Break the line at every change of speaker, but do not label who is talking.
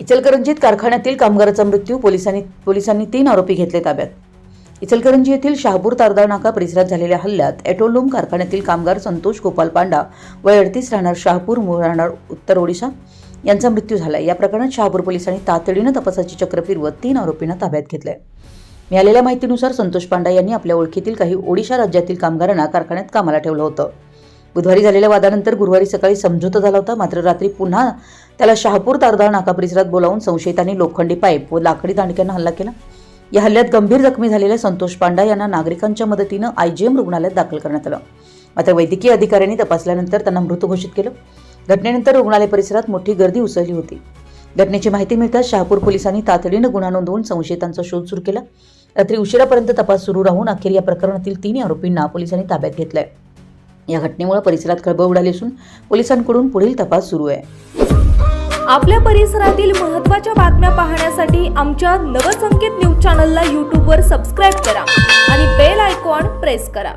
इचलकरंजीत कारखान्यातील कामगाराचा मृत्यू पोलिसांनी पोलिसांनी तीन आरोपी घेतले ताब्यात. इचलकरंजी येथील शहापूर तारदाळ नाका परिसरात झालेल्या हल्ल्यात एटोलूम कारखान्यातील कामगार संतोष गोपाल पांडा वय अडतीस राहणार शहापूर मूळ राहणार उत्तर ओडिशा यांचा मृत्यू झाला या प्रकरणात शहापूर पोलिसांनी तातडीनं तपासाची चक्र फिरवत तीन आरोपींना ताब्यात घेतलंय. मिळालेल्या माहितीनुसार संतोष पांडा यांनी आपल्या ओळखीतील काही ओडिशा राज्यातील कामगारांना कारखान्यात कामाला ठेवलं होतं. बुधवारी झालेल्या वादानंतर गुरुवारी सकाळी समझोता झाला होता. मात्र रात्री पुन्हा त्याला शहापूर तारदाळ नाका परिसरात बोलावून संशयितांनी लोखंडी पाईप व लाकडी दांडक्यानं हल्ला केला. या हल्ल्यात गंभीर जखमी झालेल्या संतोष पांडा यांना नागरिकांच्या मदतीनं आय जी एम रुग्णालयात दाखल करण्यात आलं. मात्र वैद्यकीय अधिकाऱ्यांनी तपासल्यानंतर त्यांना मृत घोषित केलं. घटनेनंतर रुग्णालय परिसरात मोठी गर्दी उसळली होती. घटनेची माहिती मिळताच शहापूर पोलिसांनी तातडीनं गुन्हा नोंदवून संशयितांचा शोध सुरू केला. रात्री उशिरापर्यंत तपास सुरू राहून अखेर या प्रकरणातील तीन आरोपींना पोलिसांनी ताब्यात घेतलंय. या घटनेमुळे परिसरात खळबळ उडाली असून पोलिसांकडून पुढील तपास सुरू आहे.
आपल्या परिसरातील महत्त्वाच्या बातम्या पाहण्यासाठी आमच्या नवसंकेत न्यूज चॅनलला यूट्यूबवर सबस्क्राईब करा आणि बेल आयकॉन प्रेस करा.